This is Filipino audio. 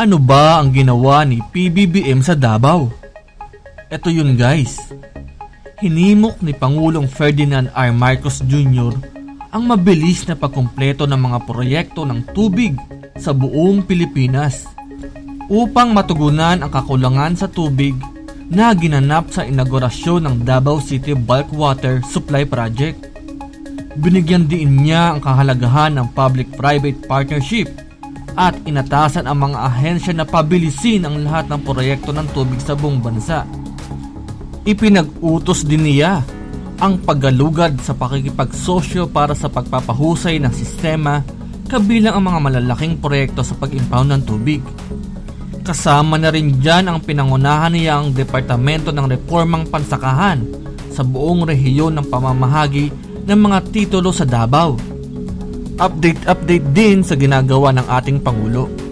Ano ba ang ginawa ni PBBM sa Davao? Ito yun guys. Hinimok ni Pangulong Ferdinand R. Marcos Jr. ang mabilis na pagkumpleto ng mga proyekto ng tubig sa buong Pilipinas upang matugunan ang kakulangan sa tubig na ginanap sa inaugurasyon ng Davao City Bulk Water Supply Project. Binigyan din niya ang kahalagahan ng public-private partnership at inatasan ang mga ahensya na pabilisin ang lahat ng proyekto ng tubig sa buong bansa. Ipinag-utos din niya ang paggalugad sa pakikipagsosyo para sa pagpapahusay ng sistema kabilang ang mga malalaking proyekto sa pag-impound ng tubig. Kasama na rin dyan ang pinangunahan niya ang Departamento ng Reformang Pansakahan sa buong rehiyon ng pamamahagi ng mga titulo sa Davao. Update-update din sa ginagawa ng ating Pangulo.